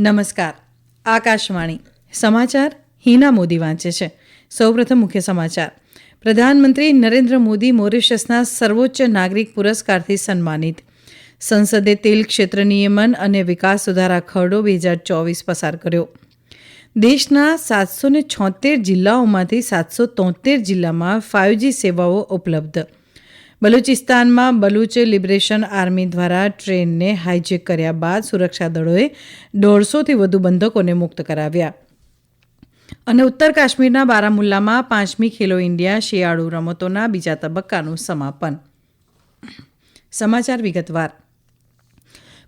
નમસ્કાર. આકાશવાણી. સમાચાર હિના મોદી વાંચે છે. સૌપ્રથમ મુખ્ય સમાચાર. પ્રધાનમંત્રી નરેન્દ્ર મોદી મોરિશસના સર્વોચ્ચ નાગરિક પુરસ્કારથી સન્માનિત. સંસદે તેલ ક્ષેત્ર નિયમન અને વિકાસ સુધારા ખરડો બે હજાર ચોવીસ પસાર કર્યો. દેશના સાતસો ને છોતેર જિલ્લાઓમાંથી સાતસો તોતેર જિલ્લામાં ફાઇવજી સેવાઓ ઉપલબ્ધ. બલુચિસ્તાનમાં બલુચ લિબરેશન આર્મી દ્વારા ટ્રેનને હાઇજેક કર્યા બાદ સુરક્ષા દળોએ દોઢસોથી વધુ બંધકોને મુક્ત કરાવ્યા. અને ઉત્તર કાશ્મીરના બારામુલ્લામાં પાંચમી ખેલો ઇન્ડિયા શિયાળુ રમતોના બીજા તબક્કાનું સમાપન. સમાચાર વિગતવાર.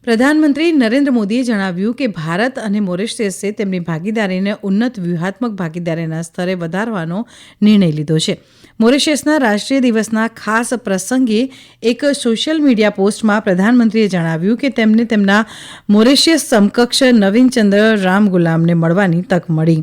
પ્રધાનમંત્રી નરેન્દ્ર મોદીએ જણાવ્યું કે ભારત અને મોરિશિયસે તેમની ભાગીદારીને ઉન્નત વ્યૂહાત્મક ભાગીદારીના સ્તરે વધારવાનો નિર્ણય લીધો છે. મોરિશિયસના રાષ્ટ્રીય દિવસના ખાસ પ્રસંગે એક સોશિયલ મીડિયા પોસ્ટમાં પ્રધાનમંત્રીએ જણાવ્યું કે તેમને તેમના મોરિશિયસ સમકક્ષ નવીનચંદ્ર રામ ગુલામને મળવાની તક મળી.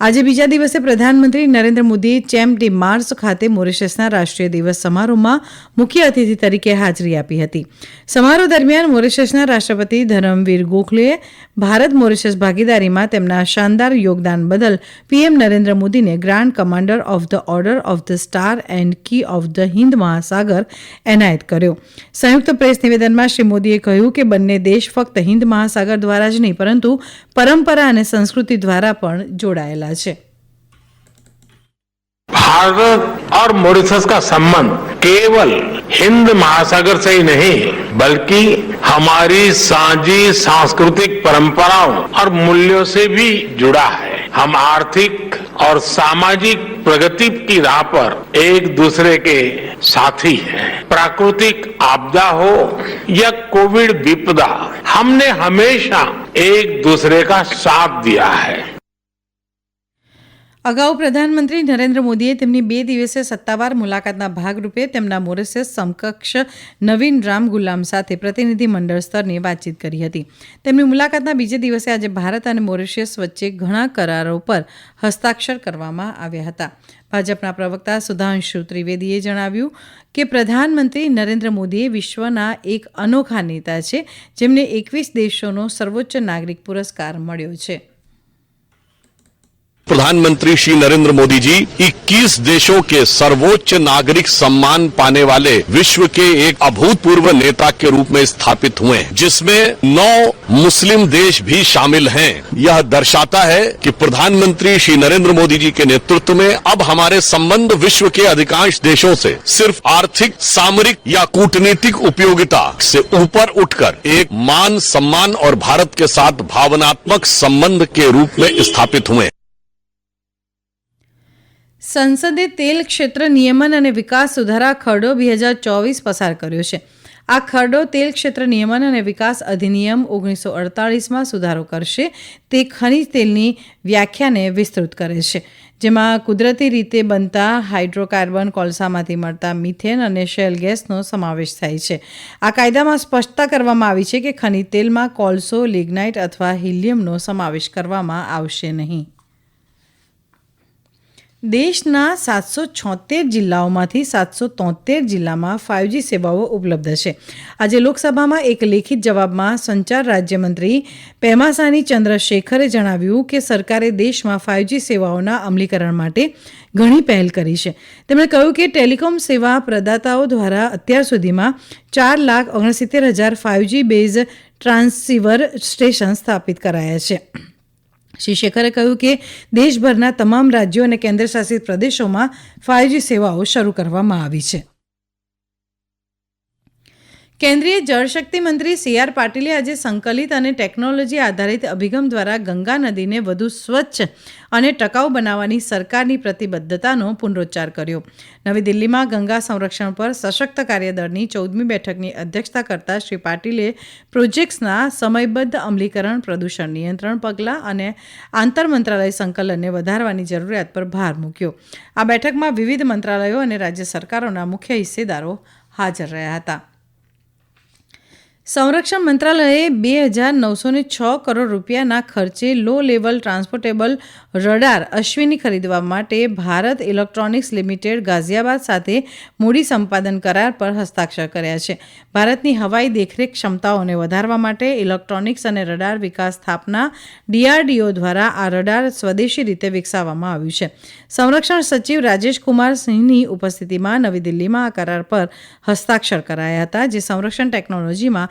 આજે બીજા દિવસે પ્રધાનમંત્રી નરેન્દ્ર મોદીએ ચેમ્પ ડી માર્સ ખાતે મોરિશિયસના રાષ્ટ્રીય દિવસ સમારોહમાં મુખ્ય અતિથિ તરીકે હાજરી આપી હતી. સમારોહ દરમિયાન મોરિશિયસના રાષ્ટ્રપતિ ધરમવીર ગોખલેએ ભારત મોરિશિયસ ભાગીદારીમાં તેમના શાનદાર યોગદાન બદલ પીએમ નરેન્દ્ર મોદીને grand commander of the order of the star and key of the Hind મહાસાગર એનાયત કર્યો સંયુક્ત પ્રેસ નિવેદનમાં શ્રી મોદીએ કહ્યું કે બંને દેશ ફક્ત હિન્દ મહાસાગર દ્વારા જ નહીં પરંતુ પરંપરા અને સંસ્કૃતિ દ્વારા પણ જોડાયેલા છે भारत और मॉरिशस का संबंध केवल हिंद महासागर से ही नहीं बल्कि हमारी साझी सांस्कृतिक परंपराओं और मूल्यों से भी जुड़ा है। हम आर्थिक और सामाजिक प्रगति की राह पर एक दूसरे के साथी हैं। प्राकृतिक आपदा हो या कोविड विपदा, हमने हमेशा एक दूसरे का साथ दिया है। અગાઉ પ્રધાનમંત્રી નરેન્દ્ર મોદીએ તેમની બે દિવસીય સત્તાવાર મુલાકાતના ભાગરૂપે તેમના મોરિશિયસ સમકક્ષ નવીન રામ ગુલામ સાથે પ્રતિનિધિ મંડળ સ્તરની વાતચીત કરી હતી. તેમની મુલાકાતના બીજે દિવસે આજે ભારત અને મોરિશિયસ વચ્ચે ઘણા કરારો પર હસ્તાક્ષર કરવામાં આવ્યા હતા. ભાજપના પ્રવક્તા સુધાંશુ ત્રિવેદીએ જણાવ્યું કે પ્રધાનમંત્રી નરેન્દ્ર મોદીએ વિશ્વના એક અનોખા નેતા છે, જેમને એકવીસ દેશોનો સર્વોચ્ચ નાગરિક પુરસ્કાર મળ્યો છે. प्रधानमंत्री श्री नरेंद्र मोदी जी 21 देशों के सर्वोच्च नागरिक सम्मान पाने वाले विश्व के एक अभूतपूर्व नेता के रूप में स्थापित हुए जिसमें नौ मुस्लिम देश भी शामिल हैं। यह दर्शाता है कि प्रधानमंत्री श्री नरेंद्र मोदी जी के नेतृत्व में अब हमारे संबंध विश्व के अधिकांश देशों से सिर्फ़ आर्थिक, सामरिक या कूटनीतिक उपयोगिता से ऊपर उठकर एक मान सम्मान और भारत के साथ भावनात्मक संबंध के रूप में स्थापित हुए સંસદે તેલ ક્ષેત્ર નિયમન અને વિકાસ સુધારા ખરડો બે હજાર ચોવીસ પસાર કર્યો છે. આ ખરડો તેલ ક્ષેત્ર નિયમન અને વિકાસ અધિનિયમ ઓગણીસો અડતાળીસમાં સુધારો કરશે. તે ખનિજ તેલની વ્યાખ્યાને વિસ્તૃત કરે છે. જેમાં કુદરતી રીતે બનતા હાઇડ્રોકાર્બન કોલસામાંથી મળતા મિથેન અને શેલ ગેસનો સમાવેશ થાય છે. આ કાયદામાં સ્પષ્ટતા કરવામાં આવી છે કે ખનિજ તેલમાં કોલસો, લિગ્નાઇટ અથવા હિલિયમનો સમાવેશ કરવામાં આવશે નહીં. દેશના સાતસો છોતેર જિલ્લાઓમાંથી સાતસો તોતેર જિલ્લામાં ફાઇવજી સેવાઓ ઉપલબ્ધ છે. આજે લોકસભામાં એક લેખિત જવાબમાં સંચાર રાજ્યમંત્રી પેમાસાની ચંદ્રશેખરે જણાવ્યું કે સરકારે દેશમાં ફાઇવજી સેવાઓના અમલીકરણ માટે ઘણી પહેલ કરી છે. તેમણે કહ્યું કે ટેલિકોમ સેવા પ્રદાતાઓ દ્વારા અત્યાર સુધીમાં ચાર લાખ ઓગણસિત્તેર હજાર ફાઇવજી બેઝ ટ્રાન્સસીવર સ્ટેશન સ્થાપિત કરાયા છે. શ્રી શેખરે કહ્યું કે દેશભરના તમામ રાજ્યો અને કેન્દ્રશાસિત પ્રદેશોમાં ફાઇવજી સેવાઓ શરૂ કરવામાં આવી છે. કેન્દ્રીય જળશક્તિ મંત્રી સી આર પાટીલે આજે સંકલિત અને ટેકનોલોજી આધારિત અભિગમ દ્વારા ગંગા નદીને વધુ સ્વચ્છ અને ટકાઉ બનાવવાની સરકારની પ્રતિબદ્ધતાનો પુનરોચ્ચાર કર્યો. નવી દિલ્હીમાં ગંગા સંરક્ષણ પર સશક્ત કાર્યદળની ચૌદમી બેઠકની અધ્યક્ષતા કરતા શ્રી પાટીલે પ્રોજેક્ટ્સના સમયબદ્ધ અમલીકરણ, પ્રદૂષણ નિયંત્રણ પગલાં અને આંતર મંત્રાલય સંકલનને વધારવાની જરૂરિયાત પર ભાર મૂક્યો. આ બેઠકમાં વિવિધ મંત્રાલયો અને રાજ્ય સરકારોના મુખ્ય હિસ્સેદારો હાજર રહ્યા હતા. સંરક્ષણ મંત્રાલયે બે હજાર નવસો ને છ કરોડ રૂપિયાના ખર્ચે low level transportable radar Ashwini ખરીદવા માટે ભારત ઇલેક્ટ્રોનિક્સ લિમિટેડ ગાઝિયાબાદ સાથે મૂડી સંપાદન કરાર પર હસ્તાક્ષર કર્યા છે. ભારતની હવાઈ દેખરેખ ક્ષમતાઓને વધારવા માટે ઇલેક્ટ્રોનિક્સ અને રડાર વિકાસ સ્થાપના ડીઆરડીઓ દ્વારા આ રડાર સ્વદેશી રીતે વિકસાવવામાં આવ્યું છે. સંરક્ષણ સચિવ રાજેશ કુમાર સિંહની ઉપસ્થિતિમાં નવી દિલ્હીમાં આ કરાર પર હસ્તાક્ષર કરાયા હતા, જે સંરક્ષણ ટેકનોલોજીમાં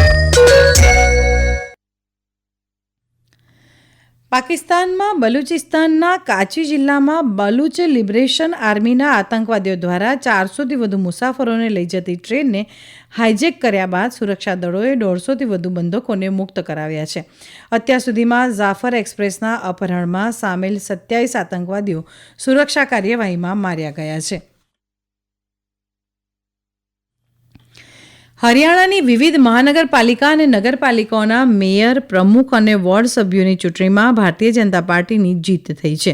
પાકિસ્તાનમાં બલુચિસ્તાનના કાચી જિલ્લામાં બલુચ લિબરેશન આર્મીના આતંકવાદીઓ દ્વારા ચારસોથી વધુ મુસાફરોને લઈ જતી ટ્રેનને હાઇજેક કર્યા બાદ સુરક્ષા દળોએ દોઢસોથી વધુ બંધકોને મુક્ત કરાવ્યા છે. અત્યાર સુધીમાં ઝાફર એક્સપ્રેસના અપહરણમાં સામેલ સત્યાવીસ આતંકવાદીઓ સુરક્ષા કાર્યવાહીમાં માર્યા ગયા છે. હરિયાણાની વિવિધ મહાનગરપાલિકા અને નગરપાલિકાઓના મેયર, પ્રમુખ અને વોર્ડ સભ્યોની ચૂંટણીમાં ભારતીય જનતા પાર્ટીની જીત થઈ છે.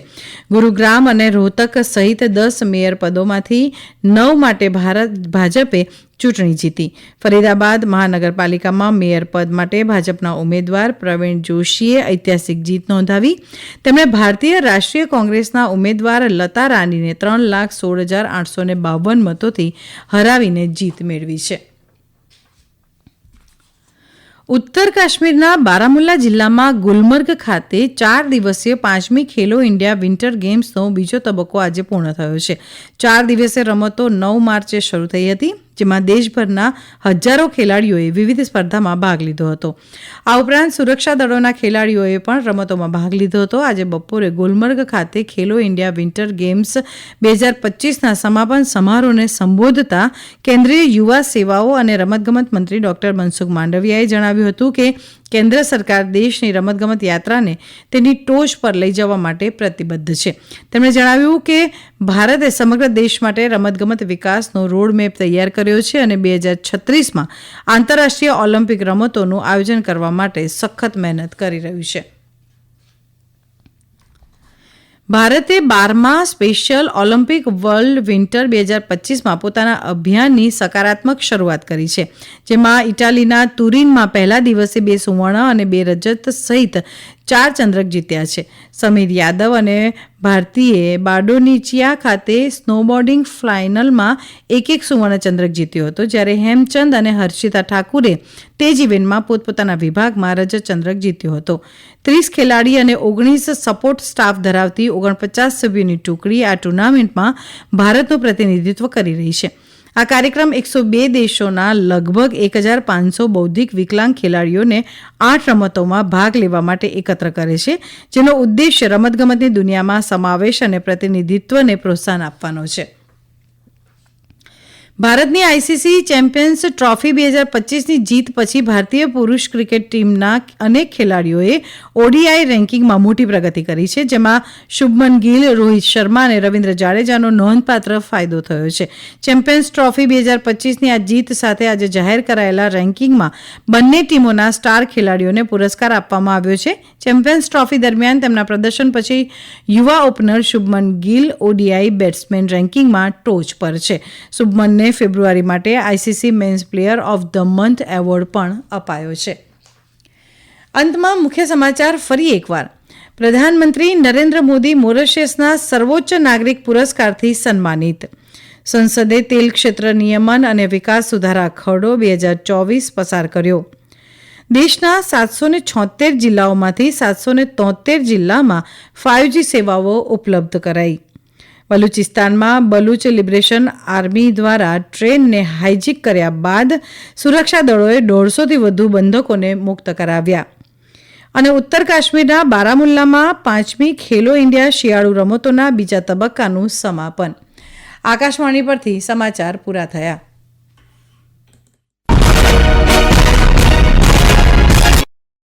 ગુરુગ્રામ અને રોહતક સહિત દસ મેયર પદોમાંથી નવ માટે ભારત, ભાજપે ચૂંટણી જીતી. ફરીદાબાદ મહાનગરપાલિકામાં મેયર પદ માટે ભાજપના ઉમેદવાર પ્રવીણ જોશીએ ઐતિહાસિક જીત નોંધાવી. તેમણે ભારતીય રાષ્ટ્રીય કોંગ્રેસના ઉમેદવાર લતા રાનીને ત્રણ લાખ સોળ હજાર આઠસો બાવન મતોથી હરાવીને જીત મેળવી છે. ઉત્તર કાશ્મીરના બારામુલ્લા જિલ્લામાં ગુલમર્ગ ખાતે ચાર દિવસીય પાંચમી ખેલો ઇન્ડિયા વિન્ટર ગેમ્સનો બીજો તબક્કો આજે પૂર્ણ થયો છે. ચાર દિવસીય રમતો નવ માર્ચે શરૂ થઈ હતી. જેમાં દેશભરના હજારો ખેલાડીઓએ વિવિધ સ્પર્ધામાં ભાગ લીધો હતો. આ ઉપરાંત સુરક્ષા દળોના ખેલાડીઓએ પણ રમતોમાં ભાગ લીધો હતો. આજે બપોરે ગુલમર્ગ ખાતે ખેલો ઇન્ડિયા વિન્ટર ગેમ્સ બે હજાર પચીસના સમાપન સમારોહને સંબોધતા કેન્દ્રીય યુવા સેવાઓ અને રમતગમત મંત્રી ડોક્ટર મનસુખ માંડવિયાએ જણાવ્યું હતું કે કેન્દ્ર સરકાર દેશની રમતગમત યાત્રાને તેની ટોચ પર લઈ જવા માટે પ્રતિબદ્ધ છે. તેમણે જણાવ્યું કે ભારતે સમગ્ર દેશ માટે રમતગમત વિકાસનો રોડમેપ તૈયાર કર્યો છે અને બે હજાર છત્રીસમાં આંતરરાષ્ટ્રીય ઓલિમ્પિક રમતોનું આયોજન કરવા માટે સખત મહેનત કરી રહ્યું છે. ભારતે બારમા સ્પેશિયલ ઓલિમ્પિક વર્લ્ડ વિન્ટર બે હજાર પચીસમાં પોતાના અભિયાનની સકારાત્મક શરૂઆત કરી છે, જેમાં ઇટાલીના તુરીનમાં પહેલા દિવસે બે સુવર્ણ અને બે રજત સહિત ચાર ચંદ્રક જીત્યા છે. સમીર યાદવ અને ભારતીએ બાર્ડોનીચિયા ખાતે સ્નોબોર્ડિંગ ફાઇનલમાં એક એક સુવર્ણ ચંદ્રક જીત્યો હતો. જ્યારે હેમચંદ અને હર્ષિતા ઠાકુરે તે જ ઇવેન્ટમાં પોતપોતાના વિભાગમાં રજત ચંદ્રક જીત્યો હતો. ત્રીસ ખેલાડી અને ઓગણીસ સપોર્ટ સ્ટાફ ધરાવતી ઓગણપચાસ સભ્યોની ટુકડી આ ટુર્નામેન્ટમાં ભારતનું પ્રતિનિધિત્વ કરી રહી છે. આ કાર્યક્રમ એકસો બે દેશોના લગભગ એક હજાર પાંચસો બૌદ્ધિક વિકલાંગ ખેલાડીઓને આઠ રમતોમાં ભાગ લેવા માટે એકત્ર કરે છે, જેનો ઉદ્દેશ્ય રમતગમતની દુનિયામાં સમાવેશ અને પ્રતિનિધિત્વને પ્રોત્સાહન આપવાનો છે. ભારતની આઈસીસી ચેમ્પિયન્સ ટ્રોફી બે હજાર પચીસની જીત પછી ભારતીય પુરુષ ક્રિકેટ ટીમના અનેક ખેલાડીઓએ ઓડીઆઈ રેન્કિંગમાં મોટી પ્રગતિ કરી છે, જેમાં શુભમન ગિલ, રોહિત શર્મા અને રવિન્દ્ર જાડેજાનો નોંધપાત્ર ફાયદો થયો છે. ચેમ્પિયન્સ ટ્રોફી બે હજાર પચીસની આ જીત સાથે આજે જાહેર કરાયેલા રેન્કિંગમાં બંને ટીમોના સ્ટાર ખેલાડીઓને પુરસ્કાર આપવામાં આવ્યો છે. ચેમ્પિયન્સ ટ્રોફી દરમિયાન તેમના પ્રદર્શન પછી યુવા opener Shubman Gill ODI batsman રેન્કિંગમાં ટોચ પર છે. શુભમનને ફેબ્રુઆરી માટે ICC men's player of the month award પણ અપાયો છે. અંતમાં મુખ્ય સમાચાર ફરી એકવાર. પ્રધાનમંત્રી નરેન્દ્ર મોદી મોરેશિયસના સર્વોચ્ચ નાગરિક પુરસ્કારથી સન્માનિત. સંસદે તેલ ક્ષેત્ર નિયમન અને વિકાસ સુધારા ખરડો બે હજાર ચોવીસ પસાર કર્યો. દેશના સાતસો ને છોતેર જિલ્લાઓમાંથી સાતસો ને તોતેર જિલ્લામાં ફાઇવજી સેવાઓ ઉપલબ્ધ કરાઈ. બલુચિસ્તાનમાં બલુચ લિબરેશન આર્મી દ્વારા ટ્રેનને હાઇજેક કર્યા બાદ સુરક્ષા દળોએ દોઢસોથી વધુ બંધકોને મુક્ત કરાવ્યા. અને ઉત્તર કાશ્મીરના બારામુલ્લામાં પાંચમી ખેલો ઇન્ડિયા શિયાળુ રમતોના બીજા તબક્કાનું સમાપન. આકાશવાણી પરથી સમાચાર પૂરા થયા.